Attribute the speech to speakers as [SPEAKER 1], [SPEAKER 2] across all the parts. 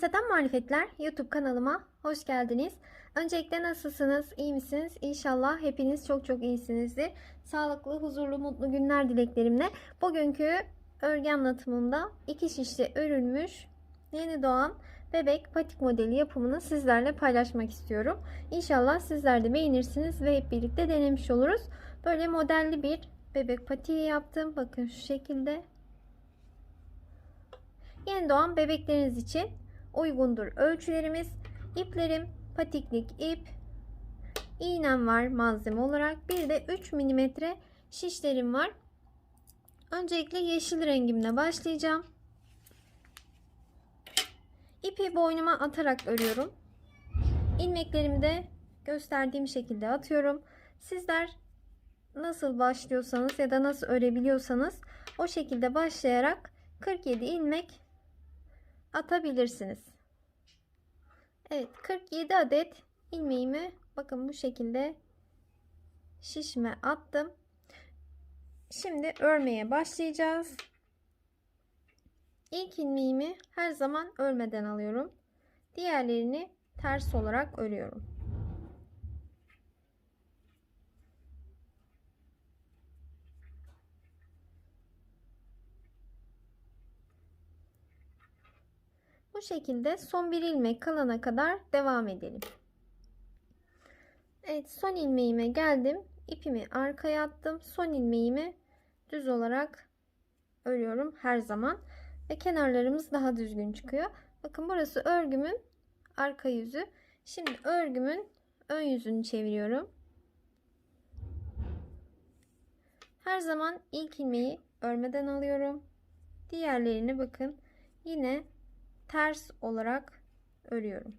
[SPEAKER 1] Gülümseten Marifetler YouTube kanalıma hoş geldiniz. Öncelikle nasılsınız? İyi misiniz? İnşallah hepiniz çok çok iyisinizdir. Sağlıklı, huzurlu, mutlu günler dileklerimle. Bugünkü örgü anlatımımda iki şişte örülmüş yeni doğan bebek patik modeli yapımını sizlerle paylaşmak istiyorum. İnşallah sizler de beğenirsiniz ve hep birlikte denemiş oluruz. Böyle modelli bir bebek patiği yaptım. Bakın şu şekilde. Yeni doğan bebekleriniz için uygundur ölçülerimiz. İplerim patiklik ip, iğnem var malzeme olarak. Bir de 3 mm şişlerim var. Öncelikle yeşil rengimle başlayacağım. İpi boynuma atarak örüyorum. İlmeklerimi de gösterdiğim şekilde atıyorum. Sizler nasıl başlıyorsanız ya da nasıl örebiliyorsanız o şekilde başlayarak 47 ilmek atabilirsiniz. Evet 47 adet ilmeğimi bakın bu şekilde şişme attım. Şimdi örmeye başlayacağız. İlk ilmeğimi her zaman örmeden alıyorum. Diğerlerini ters olarak örüyorum. Bu şekilde son bir ilmek kalana kadar devam edelim. Evet son ilmeğime geldim. İpimi arkaya attım. Son ilmeğimi düz olarak örüyorum her zaman. Ve kenarlarımız daha düzgün çıkıyor. Bakın burası örgümün arka yüzü. Şimdi örgümün ön yüzünü çeviriyorum. Her zaman ilk ilmeği örmeden alıyorum. Diğerlerini bakın yine ters olarak örüyorum.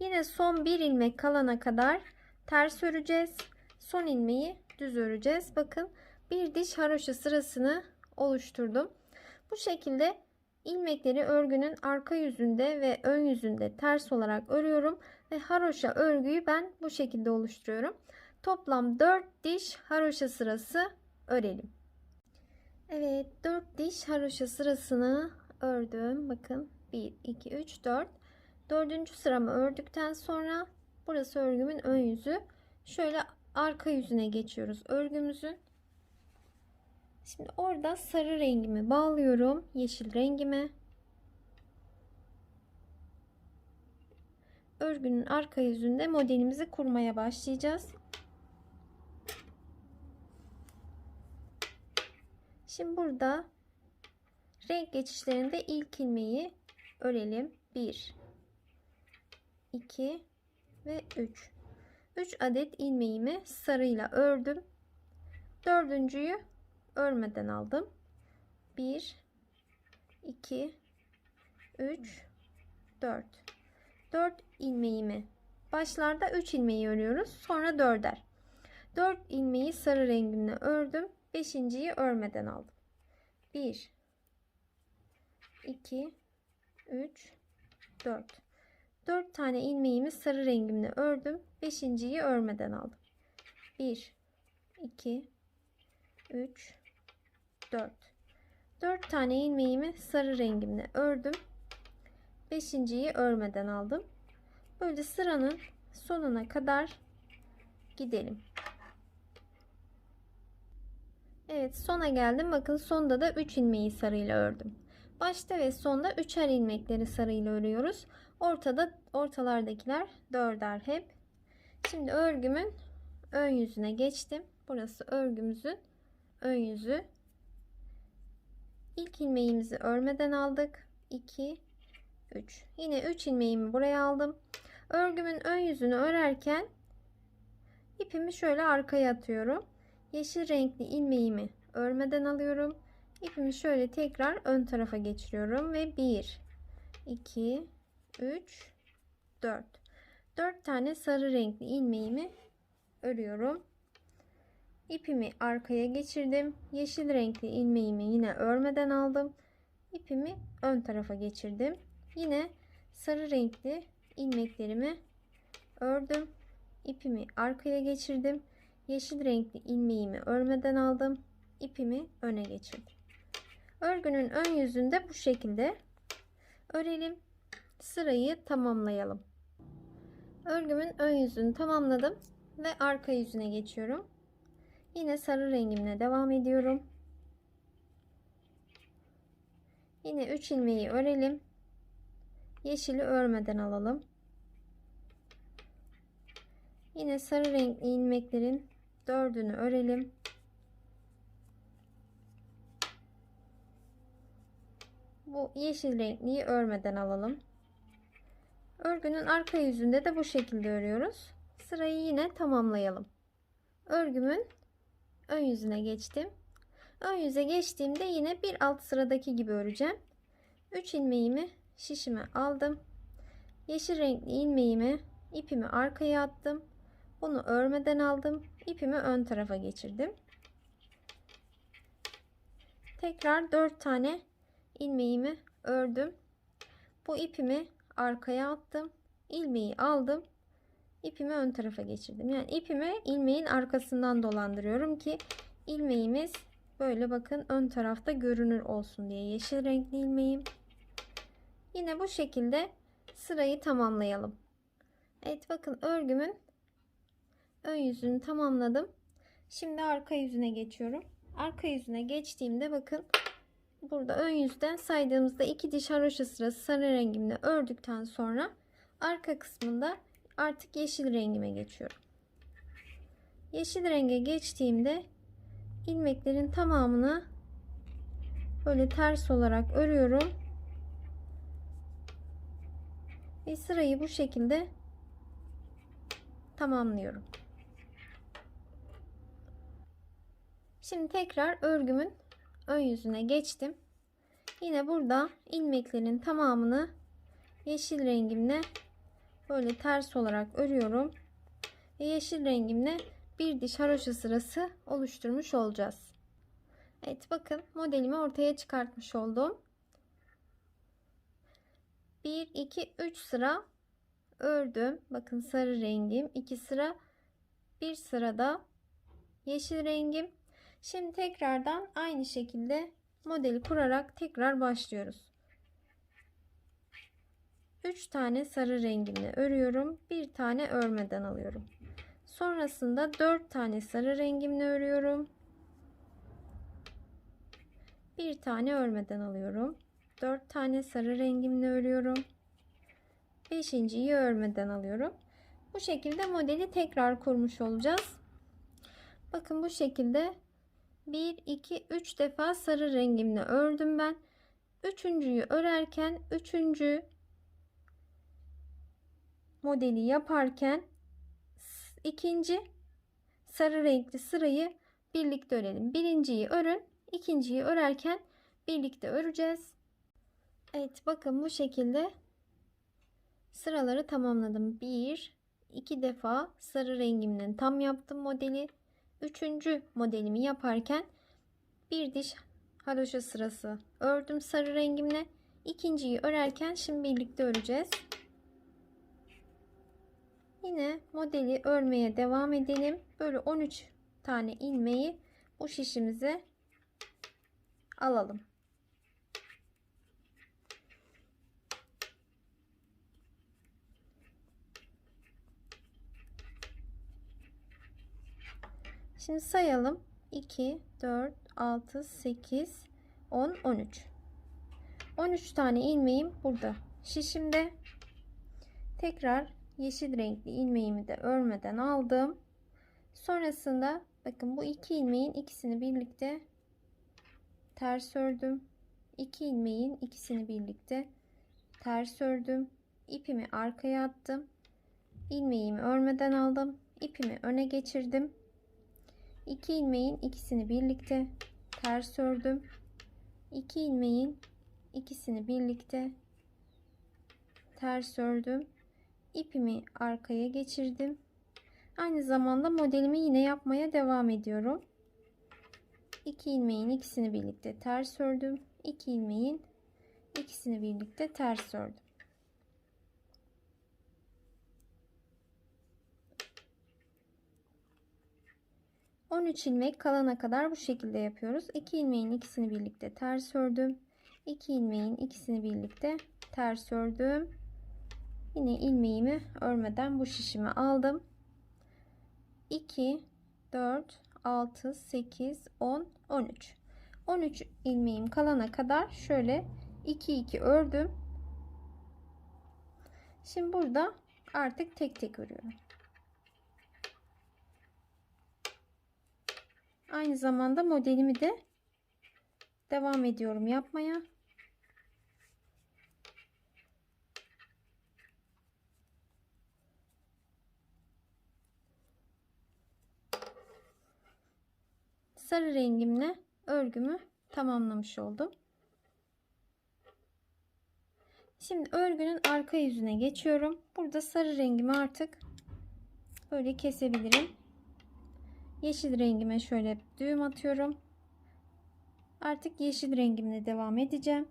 [SPEAKER 1] Yine son bir ilmek kalana kadar ters öreceğiz. Son ilmeği düz öreceğiz. Bakın bir diş haroşa sırasını oluşturdum. Bu şekilde ilmekleri örgünün arka yüzünde ve ön yüzünde ters olarak örüyorum ve haroşa örgüyü ben bu şekilde oluşturuyorum. Toplam 4 diş haroşa sırası örelim. Evet 4 diş haroşa sırasını ördüm. Bakın 1 2 3 4. Dördüncü sıramı ördükten sonra burası örgümün ön yüzü. Şöyle arka yüzüne geçiyoruz örgümüzün. Şimdi orada sarı rengimi bağlıyorum. Yeşil rengime. Örgünün arka yüzünde modelimizi kurmaya başlayacağız. Şimdi burada renk geçişlerinde ilk ilmeği örelim. 1 2 ve 3. 3 adet ilmeğimi sarıyla ördüm. Dördüncüyü örmeden aldım. 1 2 3 4 4 ilmeğimi başlarda 3 ilmeği örüyoruz. Sonra 4'er. 4 ilmeği sarı rengimle ördüm. Beşinciyi örmeden aldım. 1 2 3 4 4 tane ilmeğimi sarı rengimle ördüm. Beşinciyi örmeden aldım. 1 2 3 4 4 tane ilmeğimi sarı rengimle ördüm. Beşinciyi örmeden aldım. Böyle sıranın sonuna kadar gidelim. Evet sona geldim. Bakın sonda da 3 ilmeği sarıyla ördüm. Başta ve sonda üçer ilmekleri sarıyla örüyoruz. Ortada ortalardakiler dörder hep. Şimdi örgümün ön yüzüne geçtim. Burası örgümüzün ön yüzü. İlk ilmeğimizi örmeden aldık. 2 3. Yine 3 ilmeğimi buraya aldım. Örgümün ön yüzünü örerken ipimi şöyle arkaya atıyorum. Yeşil renkli ilmeğimi örmeden alıyorum. İpimi şöyle tekrar ön tarafa geçiriyorum ve 1 2 3 4 4 tane sarı renkli ilmeğimi örüyorum. İpimi arkaya geçirdim. Yeşil renkli ilmeğimi yine örmeden aldım. İpimi ön tarafa geçirdim. Yine sarı renkli ilmeklerimi ördüm. İpimi arkaya geçirdim. Yeşil renkli ilmeğimi örmeden aldım. İpimi öne geçirdim. Örgünün ön yüzünde bu şekilde örelim. Sırayı tamamlayalım. Örgümün ön yüzünü tamamladım ve arka yüzüne geçiyorum. Yine sarı rengimle devam ediyorum. Yine 3 ilmeği örelim. Yeşili örmeden alalım. Yine sarı renkli ilmeklerin dördünü örelim. Bu yeşil renkliyi örmeden alalım. Örgünün arka yüzünde de bu şekilde örüyoruz. Sırayı yine tamamlayalım. Örgümün ön yüzüne geçtim. Ön yüze geçtiğimde yine bir alt sıradaki gibi öreceğim. 3 ilmeğimi şişime aldım. Yeşil renkli ilmeğimi ipimi arkaya attım. Bunu örmeden aldım. İpimi ön tarafa geçirdim. Tekrar 4 tane ilmeğimi ördüm. Bu ipimi arkaya attım. ilmeği aldım. İpimi ön tarafa geçirdim. Yani ipimi ilmeğin arkasından dolandırıyorum ki ilmeğimiz böyle bakın ön tarafta görünür olsun diye. Yeşil renkli ilmeğim. Yine bu şekilde sırayı tamamlayalım. Evet bakın örgümün ön yüzünü tamamladım. Şimdi arka yüzüne geçiyorum. Arka yüzüne geçtiğimde bakın burada ön yüzden saydığımızda iki diş haroşa sırası sarı rengimle ördükten sonra arka kısmında artık yeşil rengime geçiyorum. Yeşil renge geçtiğimde ilmeklerin tamamını böyle ters olarak örüyorum. Ve sırayı bu şekilde tamamlıyorum. Şimdi tekrar örgümün ön yüzüne geçtim. Yine burada ilmeklerin tamamını yeşil rengimle böyle ters olarak örüyorum. Ve yeşil rengimle bir diş haroşa sırası oluşturmuş olacağız. Evet bakın modelimi ortaya çıkartmış oldum. 1 2 3 sıra ördüm. Bakın sarı rengim, 2 sıra, bir sırada yeşil rengim. Şimdi tekrardan aynı şekilde modeli kurarak tekrar başlıyoruz. 3 tane sarı rengimle örüyorum. Bir tane örmeden alıyorum. Sonrasında 4 tane sarı rengimle örüyorum. Bir tane örmeden alıyorum. 4 tane sarı rengimle örüyorum. Beşinciyi örmeden alıyorum. Bu şekilde modeli tekrar kurmuş olacağız. Bakın bu şekilde 1 2 3 defa sarı rengimle ördüm ben. Üçüncüyü örerken üçüncü modeli yaparken ikinci sarı renkli sırayı birlikte örelim. Birinciyi örün, ikinciyi örerken birlikte öreceğiz. Evet bakın bu şekilde sıraları tamamladım. Bir, iki defa sarı rengimle tam yaptım modeli. Üçüncü modelimi yaparken bir diş haroşa sırası ördüm sarı rengimle. İkinciyi örerken şimdi birlikte öreceğiz. Yine modeli örmeye devam edelim. Böyle 13 tane ilmeği bu şişimize alalım. Şimdi sayalım. 2, 4, 6, 8, 10, 13. 13 tane ilmeğim burada. Şişimde tekrar yeşil renkli ilmeğimi de örmeden aldım. Sonrasında bakın bu iki ilmeğin ikisini birlikte ters ördüm. 2 ilmeğin ikisini birlikte ters ördüm. İpimi arkaya attım. ilmeğimi örmeden aldım. İpimi öne geçirdim. 2 ilmeğin ikisini birlikte ters ördüm. 2 ilmeğin ikisini birlikte ters ördüm ipimi arkaya geçirdim. Aynı zamanda modelimi yine yapmaya devam ediyorum. 2 ilmeğin ikisini birlikte ters ördüm. 2 ilmeğin ikisini birlikte ters ördüm. On üç ilmek kalana kadar bu şekilde yapıyoruz. İki ilmeğin ikisini birlikte ters ördüm. İki ilmeğin ikisini birlikte ters ördüm. Yine ilmeğimi örmeden bu şişimi aldım. 2 4 6 8 10 13 13 ilmeğim kalana kadar şöyle 2 2 ördüm. Şimdi burada artık tek tek örüyorum. Aynı zamanda modelimi de devam ediyorum yapmaya. Sarı rengimle örgümü tamamlamış oldum. Şimdi örgünün arka yüzüne geçiyorum. Burada sarı rengimi artık böyle kesebilirim. Yeşil rengime şöyle düğüm atıyorum. Artık yeşil rengimle devam edeceğim.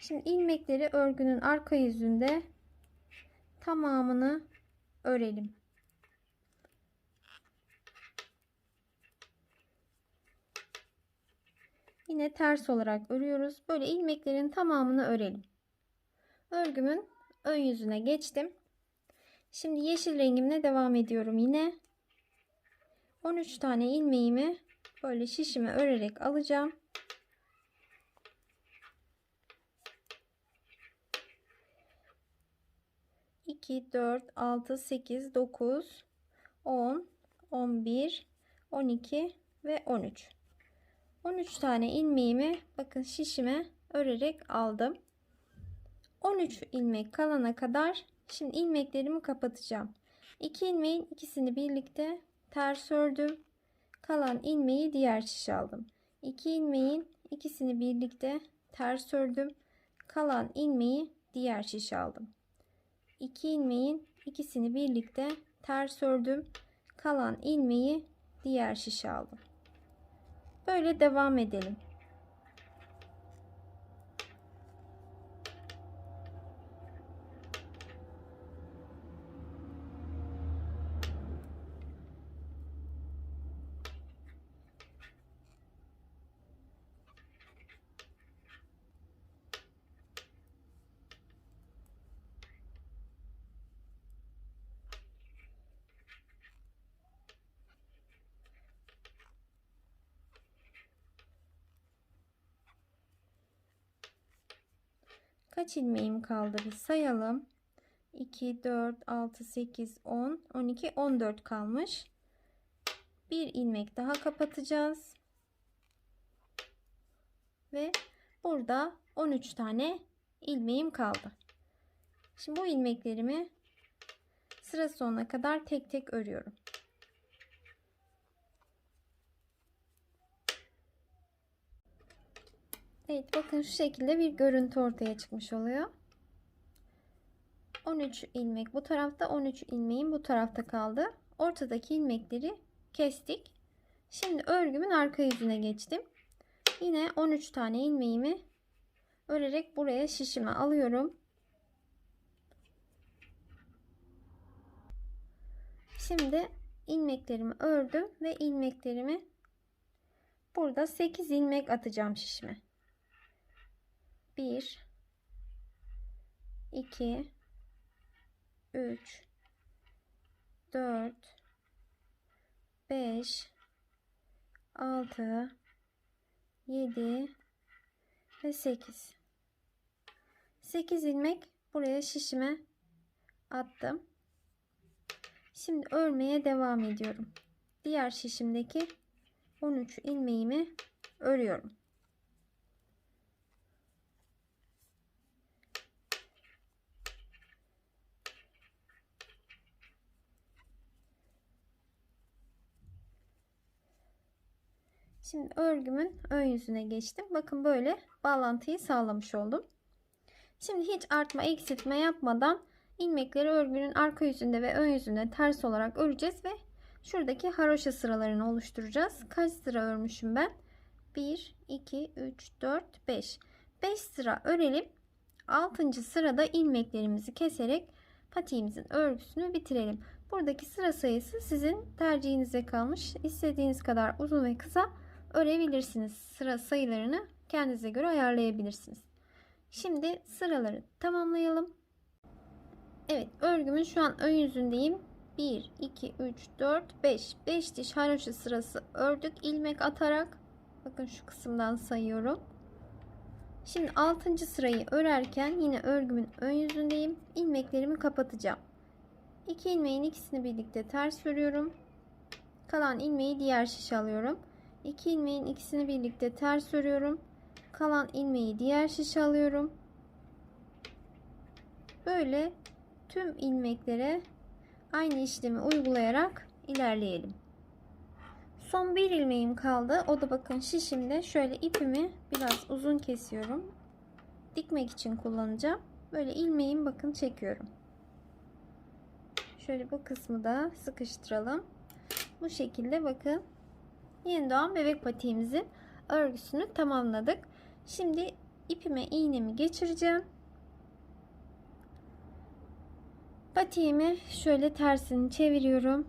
[SPEAKER 1] Şimdi ilmekleri örgünün arka yüzünde tamamını örelim. Yine ters olarak örüyoruz. Böyle ilmeklerin tamamını örelim. Örgümün ön yüzüne geçtim. Şimdi yeşil rengimle devam ediyorum yine. 13 tane ilmeğimi böyle şişime örerek alacağım. İki, dört, altı, sekiz, dokuz, on, on bir, on iki ve on üç. 13 tane ilmeğimi bakın şişime örerek aldım. 13 ilmek kalana kadar şimdi ilmeklerimi kapatacağım. 2 ilmeğin ikisini birlikte ters ördüm. Kalan ilmeği diğer şişe aldım. 2 ilmeğin ikisini birlikte ters ördüm. Kalan ilmeği diğer şişe aldım. 2 ilmeğin ikisini birlikte ters ördüm. Kalan ilmeği diğer şişe aldım. Böyle devam edelim. Kaç ilmeğim kaldı bir sayalım. 2, 4, 6, 8, 10, 12, 14 kalmış. Bir ilmek daha kapatacağız. Ve burada 13 tane ilmeğim kaldı. Şimdi bu ilmeklerimi sıra sonuna kadar tek tek örüyorum. Evet bakın şu şekilde bir görüntü ortaya çıkmış oluyor. 13 ilmek bu tarafta 13 ilmeğim bu tarafta kaldı. Ortadaki ilmekleri kestik. Şimdi örgümün arka yüzüne geçtim. Yine 13 tane ilmeğimi örerek buraya şişime alıyorum. Şimdi ilmeklerimi ördüm ve ilmeklerimi burada 8 ilmek atacağım şişime. 1 2 3 4 5 6 7 ve 8 8 ilmek buraya şişime attım. Şimdi örmeye devam ediyorum. Diğer şişimdeki 13 ilmeğimi örüyorum. Şimdi örgümün ön yüzüne geçtim. Bakın böyle bağlantıyı sağlamış oldum. Şimdi hiç artma eksiltme yapmadan ilmekleri örgünün arka yüzünde ve ön yüzünde ters olarak öreceğiz ve şuradaki haroşa sıralarını oluşturacağız. Kaç sıra örmüşüm ben? 1, 2, 3, 4, 5. 5 sıra örelim. 6. sırada ilmeklerimizi keserek patiğimizin örgüsünü bitirelim. Buradaki sıra sayısı sizin tercihinize kalmış. İstediğiniz kadar uzun ve kısa örebilirsiniz. Sıra sayılarını kendinize göre ayarlayabilirsiniz. Şimdi sıraları tamamlayalım. Evet örgümün şu an ön yüzündeyim. 1, 2, 3, 4, 5. 5 diş haroşa sırası ördük ilmek atarak. Bakın şu kısımdan sayıyorum. Şimdi 6. sırayı örerken yine örgümün ön yüzündeyim. İlmeklerimi kapatacağım. 2 ilmeğin ikisini birlikte ters örüyorum. Kalan ilmeği diğer şişe alıyorum. 2 ilmeğin ikisini birlikte ters örüyorum. Kalan ilmeği diğer şişe alıyorum. Böyle tüm ilmeklere aynı işlemi uygulayarak ilerleyelim. Son bir ilmeğim kaldı. O da bakın şişimde şöyle ipimi biraz uzun kesiyorum. Dikmek için kullanacağım. Böyle ilmeğimi bakın çekiyorum. Şöyle bu kısmı da sıkıştıralım. Bu şekilde bakın yeni doğan bebek patiğimizin örgüsünü tamamladık. Şimdi ipime iğnemi geçireceğim. Patiğimi şöyle tersini çeviriyorum.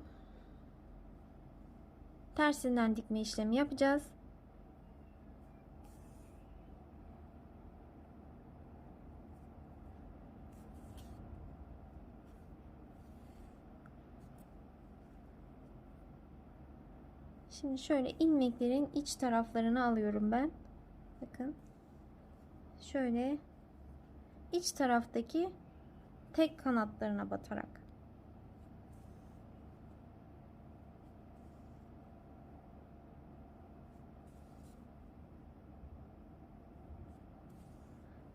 [SPEAKER 1] Tersinden dikme işlemi yapacağız. Şimdi şöyle ilmeklerin iç taraflarını alıyorum ben. Bakın. Şöyle iç taraftaki tek kanatlarına batarak.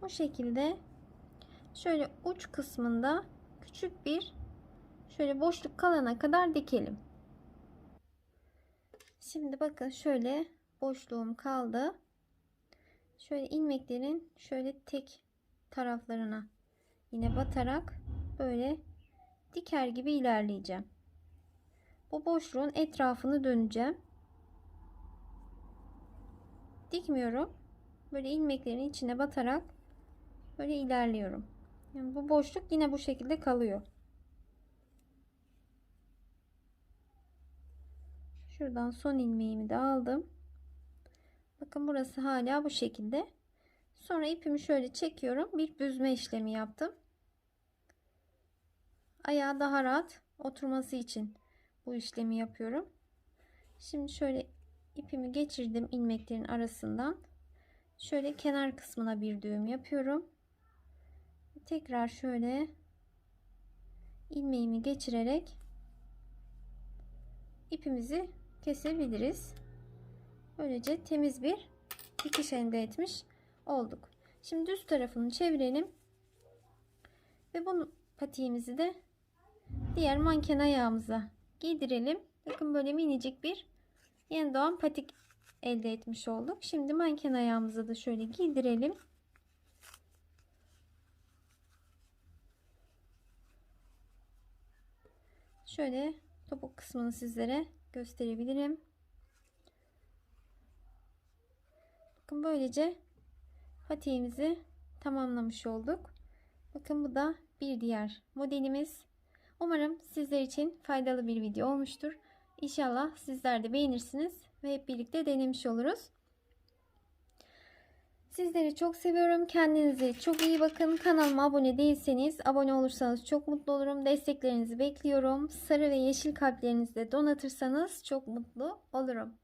[SPEAKER 1] Bu şekilde şöyle uç kısmında küçük bir şöyle boşluk kalana kadar dikelim. Şimdi bakın şöyle boşluğum kaldı. Şöyle ilmeklerin şöyle tek taraflarına yine batarak böyle diker gibi ilerleyeceğim. Bu boşluğun etrafını döneceğim. Dikmiyorum. Böyle ilmeklerin içine batarak böyle ilerliyorum. Yani bu boşluk yine bu şekilde kalıyor. Şuradan son ilmeğimi de aldım. Bakın burası hala bu şekilde. Sonra ipimi şöyle çekiyorum. Bir büzme işlemi yaptım. Ayağı daha rahat oturması için bu işlemi yapıyorum. Şimdi şöyle ipimi geçirdim ilmeklerin arasından. Şöyle kenar kısmına bir düğüm yapıyorum. Tekrar şöyle ilmeğimi geçirerek ipimizi kesebiliriz. Böylece temiz bir dikiş elde etmiş olduk. Şimdi düz tarafını çevirelim. Ve bu patiğimizi de diğer manken ayağımıza giydirelim. Bakın böyle minicik bir yeni doğan patik elde etmiş olduk. Şimdi manken ayağımıza da şöyle giydirelim. Şöyle topuk kısmını sizlere gösterebilirim. Bakın böylece patiğimizi tamamlamış olduk. Bakın bu da bir diğer modelimiz. Umarım sizler için faydalı bir video olmuştur. İnşallah sizler de beğenirsiniz ve hep birlikte denemiş oluruz. Sizleri çok seviyorum. Kendinize çok iyi bakın. Kanalıma abone değilseniz abone olursanız çok mutlu olurum. Desteklerinizi bekliyorum. Sarı ve yeşil kalplerinizi de donatırsanız çok mutlu olurum.